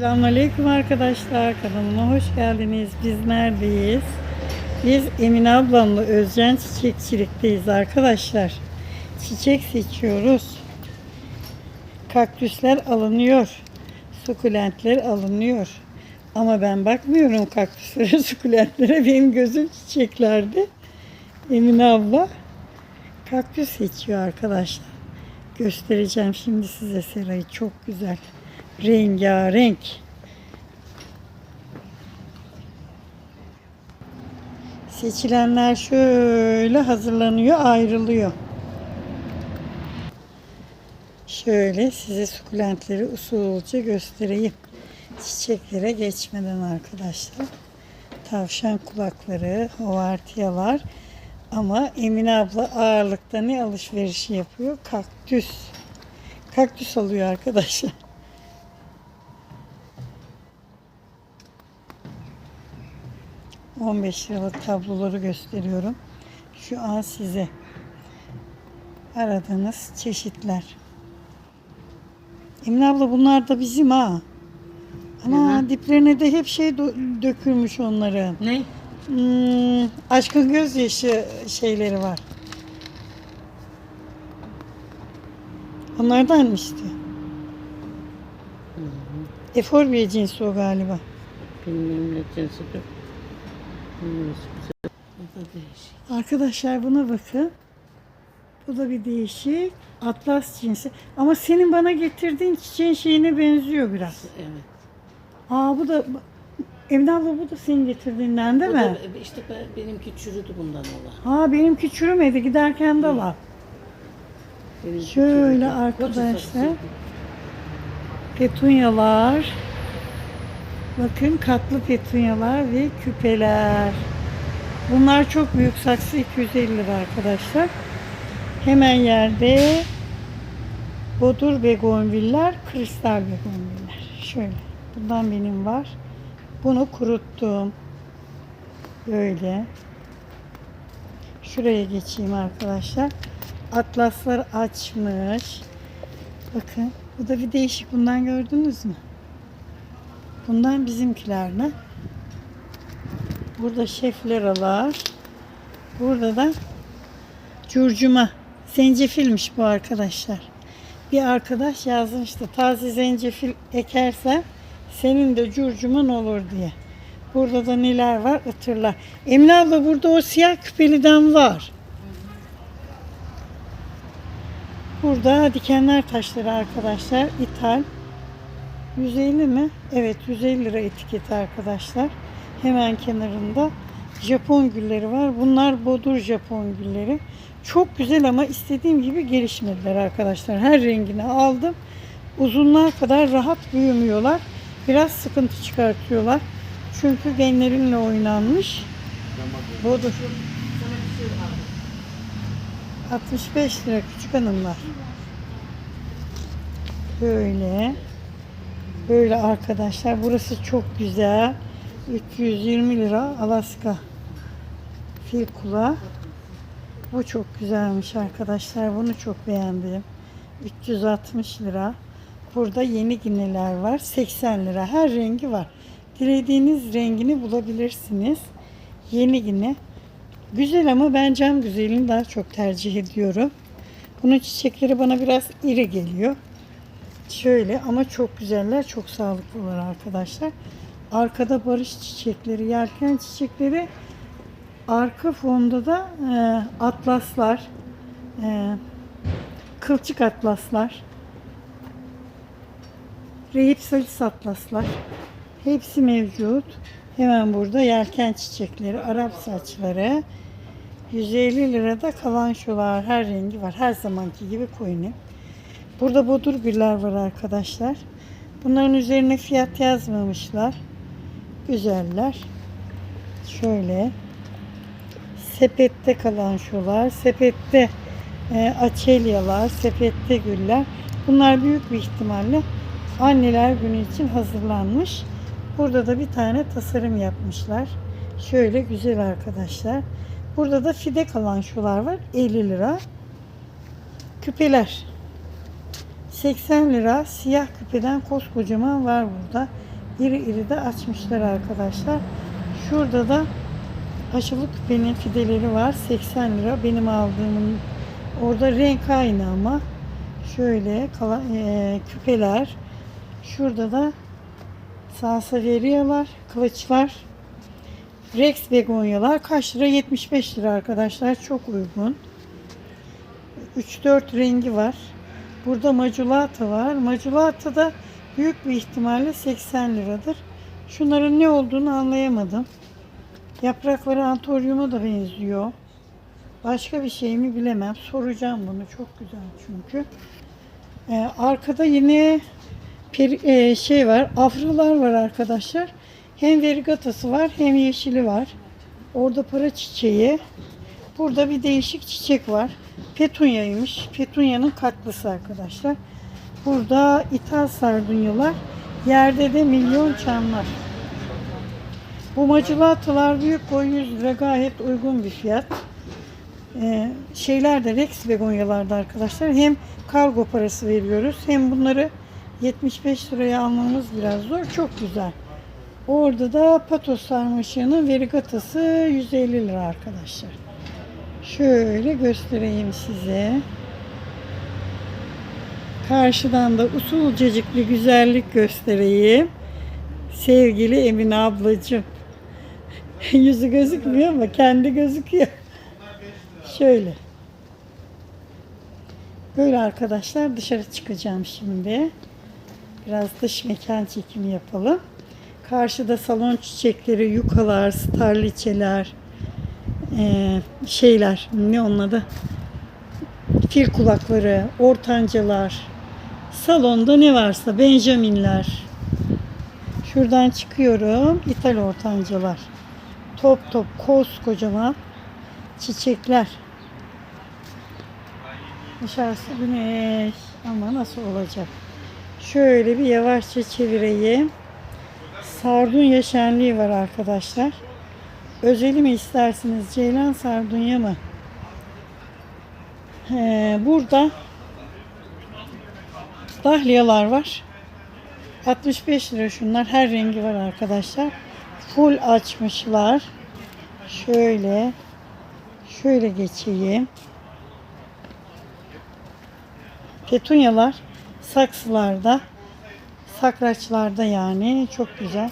Selamünaleyküm arkadaşlar. Kanalıma hoş geldiniz. Biz neredeyiz? Biz Emine ablamla Özcan Çiçekçilik'teyiz arkadaşlar. Çiçek seçiyoruz. Kaktüsler alınıyor. Sukulentler alınıyor. Ama ben bakmıyorum kaktüslere, sukulentlere. Benim gözüm çiçeklerde. Emine abla kaktüs seçiyor arkadaşlar. Göstereceğim şimdi size serayı. Çok güzel. Rengarenk. Seçilenler şöyle hazırlanıyor, ayrılıyor. Şöyle size sukulentleri usulca göstereyim. Çiçeklere geçmeden arkadaşlar. Tavşan kulakları, hovartiyalar. Ama Emine abla ağırlıkta ne alışverişi yapıyor? Kaktüs. Kaktüs alıyor arkadaşlar. ...15 liralık tabloları gösteriyorum. Şu an size aradığınız çeşitler. Emine abla bunlar da bizim ha. Ama diplerine de hep şey do- dökülmüş onların. Ne? Hmm, aşkın gözyaşı şeyleri var. Onlardan mı istiyor? Eforbiye cinsi o galiba. Bilmiyorum ne cinsidir. Bilmiyorum, güzel. Bu da değişik. Arkadaşlar buna bakın. Bu da bir değişik. Atlas cinsi. Ama senin bana getirdiğin çiçeğin şeyine benziyor biraz. Evet. Aa bu da Emine abla bu da senin getirdiğinden değil Bu mi? da, işte ben, benimki çürüdü bundan olan. Ha benimki çürümedi giderken de var. Şöyle arkadaşlar. Petunyalar. Bakın katlı petunyalar ve küpeler. Bunlar çok büyük saksı 250 lira arkadaşlar. Hemen yerde bodur begonviller, kristal begonviller. Şöyle. Bundan benim var. Bunu kuruttum. Böyle. Şuraya geçeyim arkadaşlar. Atlaslar açmış. Bakın bu da bir değişik. Bundan gördünüz mü? Bundan bizimkilerle. Burada şefleralar. Burada da curcuma. Zencefilmiş bu arkadaşlar. Bir arkadaş yazmıştı. Taze zencefil ekersen senin de curcuman olur diye. Burada da neler var? Itırlar. Emine abla burada o siyah küpeliden var. Burada dikenler taşları arkadaşlar. İthal. 150 mi? Evet 150 lira etiketi arkadaşlar. Hemen kenarında Japon gülleri var. Bunlar bodur Japon gülleri. Çok güzel ama istediğim gibi gelişmediler arkadaşlar. Her rengini aldım. Uzunlar kadar rahat büyümüyorlar. Biraz sıkıntı çıkartıyorlar. Çünkü genlerinle oynanmış. Bodur. 65 lira küçük hanımlar. Böyle. Böyle arkadaşlar. Burası çok güzel. 320 lira Alaska fil kulağı. Bu çok güzelmiş arkadaşlar. Bunu çok beğendim. 360 lira. Burada yeni gineler var. 80 lira. Her rengi var. Dilediğiniz rengini bulabilirsiniz. Yeni gine. Güzel ama ben cam güzelini daha çok tercih ediyorum. Bunun çiçekleri bana biraz iri geliyor. Şöyle ama çok güzeller, çok sağlıklılar arkadaşlar. Arkada barış çiçekleri, yelken çiçekleri. Arka fonda da e, atlaslar, e, kılçık atlaslar, reyipsalis atlaslar. Hepsi mevcut. Hemen burada yelken çiçekleri, Arap saçları. 150 lirada kalançolar, her rengi var. Her zamanki gibi koyun. Burada bodur güller var arkadaşlar. Bunların üzerine fiyat yazmamışlar. Güzeller. Şöyle. Sepette kalançolar, sepette e, açelyalar, sepette güller. Bunlar büyük bir ihtimalle anneler günü için hazırlanmış. Burada da bir tane tasarım yapmışlar. Şöyle güzel arkadaşlar. Burada da fide kalançolar var. 50 lira. Küpeler. 80 lira siyah küpeden koskocaman var burada. iri iri de açmışlar arkadaşlar. Şurada da aşılı küpenin fideleri var. 80 lira. Benim aldığımın orada renk aynı ama şöyle kala, e, küpeler. Şurada da sanseveriyalar, kılıçlar. Rex begonyalar kaç lira? 75 lira arkadaşlar. Çok uygun. 3-4 rengi var. Burada maculata var. Maculata da büyük bir ihtimalle 80 liradır. Şunların ne olduğunu anlayamadım. Yaprakları antoryuma da benziyor. Başka bir şey mi bilemem. Soracağım bunu. Çok güzel çünkü. Ee, arkada yine peri- e, şey var. Afralar var arkadaşlar. Hem verigatası var hem yeşili var. Orada para çiçeği. Burada bir değişik çiçek var. Petunyaymış. Petunyanın katlısı arkadaşlar. Burada ithal sardunyalar. Yerde de milyon çamlar. Bu maculatalar büyük boy 100 lira gayet uygun bir fiyat. Ee, şeyler de Rex begonyalarda arkadaşlar. Hem kargo parası veriyoruz hem bunları 75 liraya almamız biraz zor. Çok güzel. Orada da patos sarmaşığının verigatası 150 lira arkadaşlar. Şöyle göstereyim size. Karşıdan da usulcacık bir güzellik göstereyim. Sevgili Emine ablacığım. Yüzü gözükmüyor ama kendi gözüküyor. Şöyle. Böyle arkadaşlar dışarı çıkacağım şimdi. Biraz dış mekan çekimi yapalım. Karşıda salon çiçekleri, yukalar, starliçeler, eee, şeyler, ne onun adı? Fil kulakları, ortancalar, salonda ne varsa, benjaminler. Şuradan çıkıyorum, İthal ortancalar. Top top, koskocaman çiçekler. Dışarısı güneş ama nasıl olacak? Şöyle bir yavaşça çevireyim. Sardunya şenliği var arkadaşlar. Özeli mi istersiniz? Ceylan sardunya mı? Ee, burada dahliyalar var. 65 lira şunlar. Her rengi var arkadaşlar. Full açmışlar. Şöyle şöyle geçeyim. Petunyalar saksılarda, sakraçlarda yani çok güzel.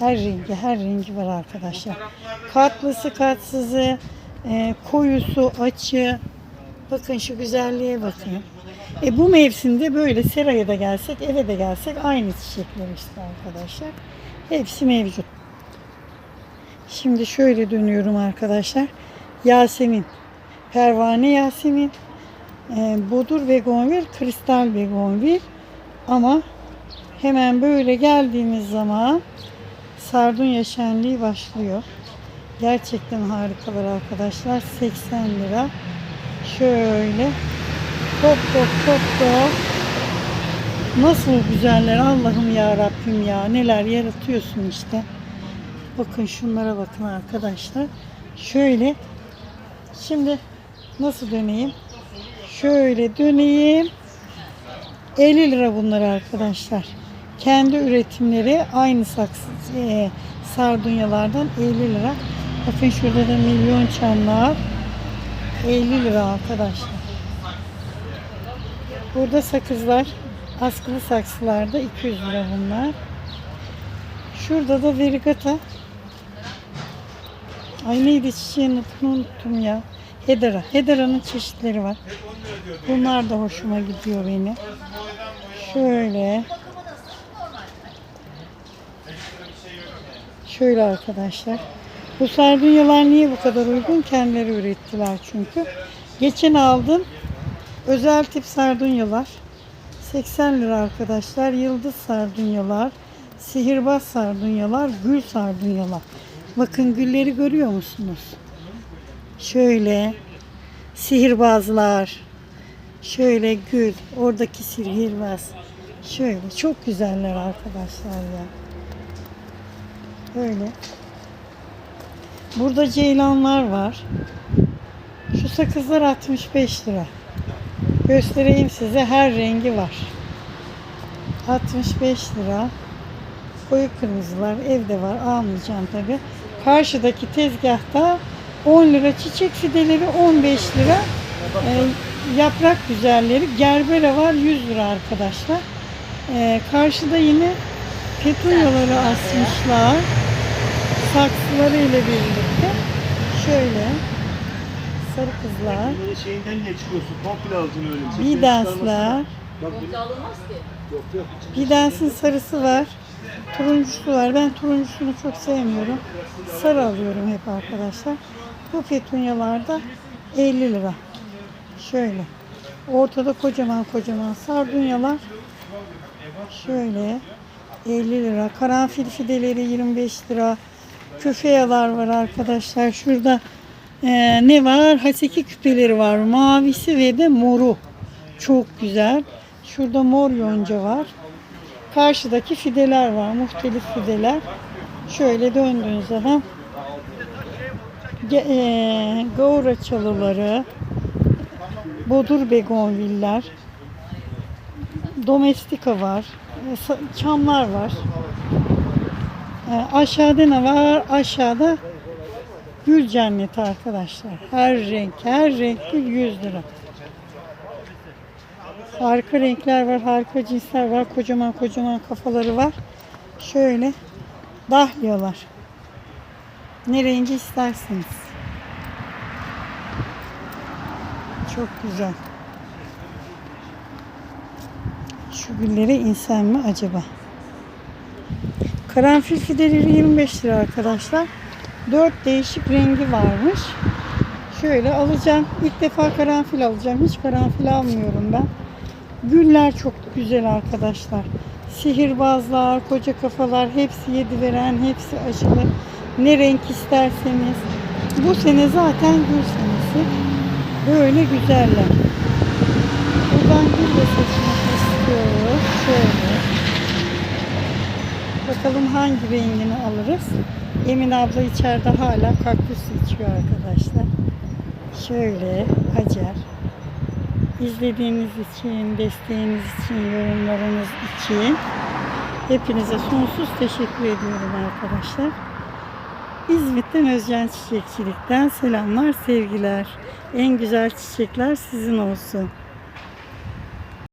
Her rengi, her rengi var arkadaşlar. Katlısı, katsızı, e, koyusu, açı. Bakın şu güzelliğe bakın. E bu mevsimde böyle seraya da gelsek, eve de gelsek aynı çiçekler işte arkadaşlar. Hepsi mevcut. Şimdi şöyle dönüyorum arkadaşlar. Yasemin, pervane Yasemin, e, bodur begonvil, kristal begonvil. Ama hemen böyle geldiğimiz zaman sardunya şenliği başlıyor. Gerçekten harikalar arkadaşlar. 80 lira. Şöyle top top top top. Nasıl güzeller Allah'ım ya Rabbim ya. Neler yaratıyorsun işte. Bakın şunlara bakın arkadaşlar. Şöyle şimdi nasıl döneyim? Şöyle döneyim. 50 lira bunlar arkadaşlar. Kendi üretimleri aynı saksı e, sardunyalardan 50 lira. Bakın şurada da milyon çamlar. 50 lira arkadaşlar. Burada sakızlar askılı saksılarda 200 lira bunlar. Şurada da verigata. Ay neydi çiçeğin adını unuttum ya. Hedera. Hedera'nın çeşitleri var. Bunlar da hoşuma gidiyor benim. Şöyle. Şöyle arkadaşlar. Bu sardunyalar niye bu kadar uygun? Kendileri ürettiler çünkü. Geçen aldım. Özel tip sardunyalar. 80 lira arkadaşlar. Yıldız sardunyalar. Sihirbaz sardunyalar. Gül sardunyalar. Bakın gülleri görüyor musunuz? Şöyle. Sihirbazlar. Şöyle gül. Oradaki sihirbaz. Şöyle. Çok güzeller arkadaşlar ya. Böyle. Burada ceylanlar var. Şu sakızlar 65 lira. Göstereyim size her rengi var. 65 lira. Koyu kırmızılar evde var. Almayacağım tabi. Karşıdaki tezgahta 10 lira çiçek fideleri 15 lira. Ee, yaprak güzelleri. Gerbera var 100 lira arkadaşlar. Ee, karşıda yine petunyaları asmışlar. Saksıları ile birlikte. Şöyle. Sarı kızlar. Böyle şeyinden ne çıkıyorsun? Komple alacaksın öyle. Bidensler. çıkarmasın. Bak bu- Yok yok. Bidensin sarısı var. Turuncusu var. Ben turuncusunu çok sevmiyorum. Sarı alıyorum hep arkadaşlar. Bu petunyalarda 50 lira. Şöyle. Ortada kocaman kocaman sardunyalar. Şöyle 50 lira. Karanfil fideleri 25 lira. Küfeyalar var arkadaşlar. Şurada eee, ne var? Haseki küpeleri var. Mavisi ve de moru. Çok güzel. Şurada mor yonca var. Karşıdaki fideler var. Muhtelif fideler. Şöyle döndüğün zaman eee, Gavura çalıları, bodur begonviller, domestika var, e, çamlar var. E, aşağıda ne var? Aşağıda gül cenneti arkadaşlar. Her renk, her renk gül 100 lira. Harika renkler var, harika cinsler var. Kocaman kocaman kafaları var. Şöyle dahliyalar. Ne rengi isterseniz. Çok güzel. Şu gülleri insan mı acaba? Karanfil fideleri 25 lira arkadaşlar. 4 değişik rengi varmış. Şöyle alacağım. İlk defa karanfil alacağım. Hiç karanfil almıyorum ben. Güller çok güzel arkadaşlar. Sihirbazlar, koca kafalar hepsi yedi veren, hepsi aşılı. Ne renk isterseniz. Bu sene zaten gül senesi. Böyle güzeller. Buradan gül de seçmek istiyoruz. Şöyle. Bakalım hangi rengini alırız. Emin abla içeride hala kaktüs içiyor arkadaşlar. Şöyle acar. İzlediğiniz için, desteğiniz için, yorumlarınız için hepinize sonsuz teşekkür ediyorum arkadaşlar. İzmit'ten Özcan Çiçekçilik'ten selamlar, sevgiler. En güzel çiçekler sizin olsun.